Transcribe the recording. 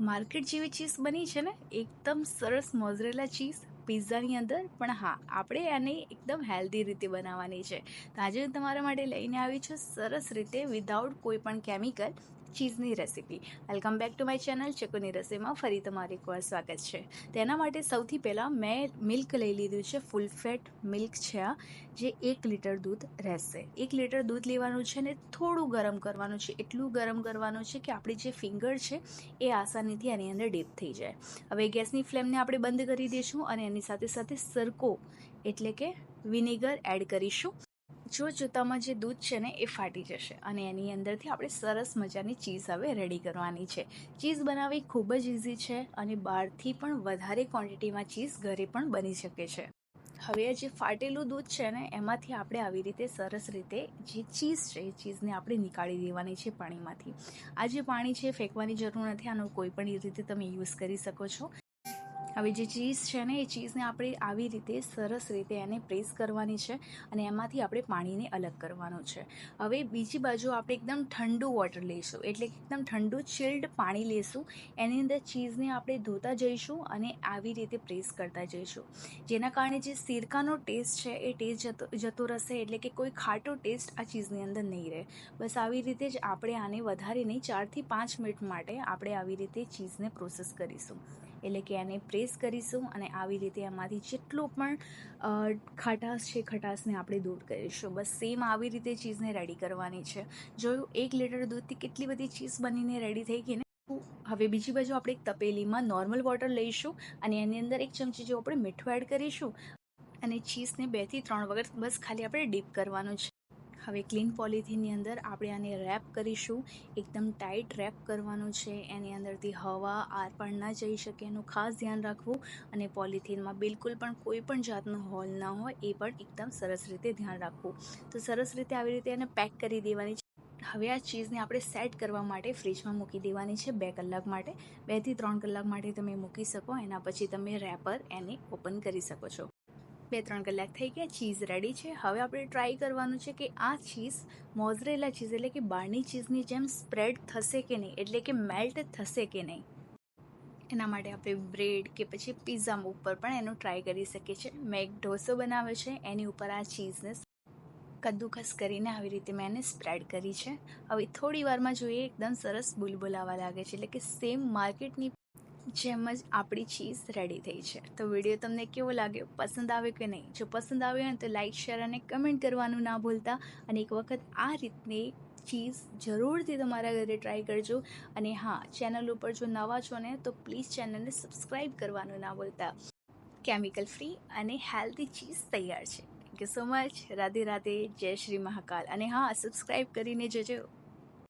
Market જેવી cheese બની છે ને, એકદમ સરસ મોઝરેલા ચીઝ, પિઝાની અંદર. પણ હા, આપણે આને એકદમ હેલ્ધી રીતે બનાવવાની છે. તો આજે હું તમારા માટે લઈને આવી છું સરસ રીતે, વિધાઉટ કોઈ પણ chemical. ચીઝની recipe. Welcome back to my channel ચકુની રસીમાં ફરી તમારું એકવાર સ્વાગત છે. તેના માટે સૌથી પહેલાં મેં મિલ્ક લઈ લીધું છે. ફૂલ ફેટ મિલ્ક છે આ, જે એક લીટર દૂધ રહેશે. એક લીટર દૂધ લેવાનું છે ને થોડું ગરમ કરવાનું છે. એટલું ગરમ કરવાનું છે કે આપણી જે ફિંગર છે એ આસાનીથી એની અંદર ડીપ થઈ જાય. હવે ગેસની ફ્લેમને આપણે બંધ કરી દઈશું અને એની સાથે સાથે સરકો એટલે કે વિનેગર એડ કરીશું. જો જોતામાં જે દૂધ છે ને, એ ફાટી જશે અને એની અંદરથી આપણે સરસ મજાની ચીઝ હવે રેડી કરવાની છે. ચીઝ બનાવવી ખૂબ જ ઇઝી છે અને બહારથી પણ વધારે ક્વોન્ટિટીમાં ચીઝ ઘરે પણ બની શકે છે. હવે જે ફાટેલું દૂધ છે ને, એમાંથી આપણે આવી રીતે સરસ રીતે જે ચીઝ છે, એ ચીઝને આપણે નીકાળી દેવાની છે પાણીમાંથી. આ જે પાણી છે ફેંકવાની જરૂર નથી, આનો કોઈ પણ રીતે તમે યુઝ કરી શકો છો. હવે જે ચીઝ છે ને, એ ચીઝને આપણે આવી રીતે સરસ રીતે એને પ્રેસ કરવાની છે અને એમાંથી આપણે પાણીને અલગ કરવાનું છે. હવે બીજી બાજુ આપણે એકદમ ઠંડુ વોટર લઈશું. એટલે એકદમ ઠંડુ ચિલ્ડ પાણી લઈશું. એની અંદર ચીઝને આપણે ધોતા જઈશું અને આવી રીતે પ્રેસ કરતા જઈશું. જેના કારણે જે સિરકાનો ટેસ્ટ છે, એ ટેસ્ટ જતો જતો રહેશે. એટલે કે કોઈ ખાટો ટેસ્ટ આ ચીઝની અંદર નહીં રહે. બસ આવી રીતે જ આપણે આને વધારે નહીં ચારથી પાંચ મિનિટ માટે આપણે આવી રીતે ચીઝને પ્રોસેસ કરીશું. એટલે કે એને પ્રેસ કરીશું અને આવી રીતે એમાંથી જેટલો પણ ખટાશ છે ખટાશને આપણે દૂર કરીશું. બસ સેમ આવી રીતે ચીઝને રેડી કરવાની છે. જોયું, એક લીટર દૂધથી કેટલી બધી ચીઝ બનીને રેડી થઈ ગઈ ને? હવે બીજી બાજુ આપણે એક તપેલીમાં નોર્મલ વોટર લઈશું અને એની અંદર એક ચમચી જેવું આપણે મીઠું એડ કરીશું અને ચીઝને બેથી ત્રણ વખત બસ ખાલી આપણે ડીપ કરવાનું છે. હવે ક્લીન પોલિથીનની અંદર આપણે આને રેપ કરીશું. એકદમ ટાઈટ રેપ કરવાનું છે. એની અંદરથી હવા આર પણ ના જઈ શકે એનું ખાસ ધ્યાન રાખવું. અને પોલિથીનમાં બિલકુલ પણ કોઈ પણ જાતનો હોલ ના હોય એ પણ એકદમ સરસ રીતે ધ્યાન રાખવું. તો સરસ રીતે આવી રીતે એને પેક કરી દેવાની છે. હવે આ ચીઝને આપણે સેટ કરવા માટે ફ્રીજમાં મૂકી દેવાની છે બે કલાક માટે. બેથી ત્રણ કલાક માટે તમે મૂકી શકો. એના પછી તમે રેપર એને ઓપન કરી શકો છો. બે ત્રણ કલાક થઈ ગયા, ચીઝ રેડી છે. હવે આપણે ટ્રાય કરવાનું છે કે આ ચીઝ મોઝરેલા ચીઝ એટલે કે બહારની ચીઝની જેમ સ્પ્રેડ થશે કે નહીં, એટલે કે મેલ્ટ થશે કે નહીં. એના માટે આપણે બ્રેડ કે પછી પિઝા ઉપર પણ એનું ટ્રાય કરી શકીએ છીએ. મેં એક ઢોસો બનાવ્યો છે, એની ઉપર આ ચીઝને કદ્દુકસ કરીને આવી રીતે મેં એને સ્પ્રેડ કરી છે. હવે થોડી વારમાં જોઈએ, એકદમ સરસ બુલબુલાવા લાગે છે, એટલે કે સેમ માર્કેટની જેમ જ આપણી ચીઝ રેડી થઈ છે. તો વીડિયો તમને કેવો લાગ્યો? પસંદ આવ્યો કે નહીં? જો પસંદ આવ્યો હોય તો લાઇક શેર અને કમેન્ટ કરવાનું ના ભૂલતા. અને એક વખત આ રીતની ચીઝ જરૂરથી તમારા ઘરે ટ્રાય કરજો. અને હા ચેનલ ઉપર જો નવા છો ને, તો પ્લીઝ ચેનલને સબસ્ક્રાઈબ કરવાનું ના ભૂલતા. કેમિકલ ફ્રી અને હેલ્ધી ચીઝ તૈયાર છે. Thank you so much Radhe Radhe. Jai Shri Mahakal. અને હા સબસ્ક્રાઈબ કરીને જજો.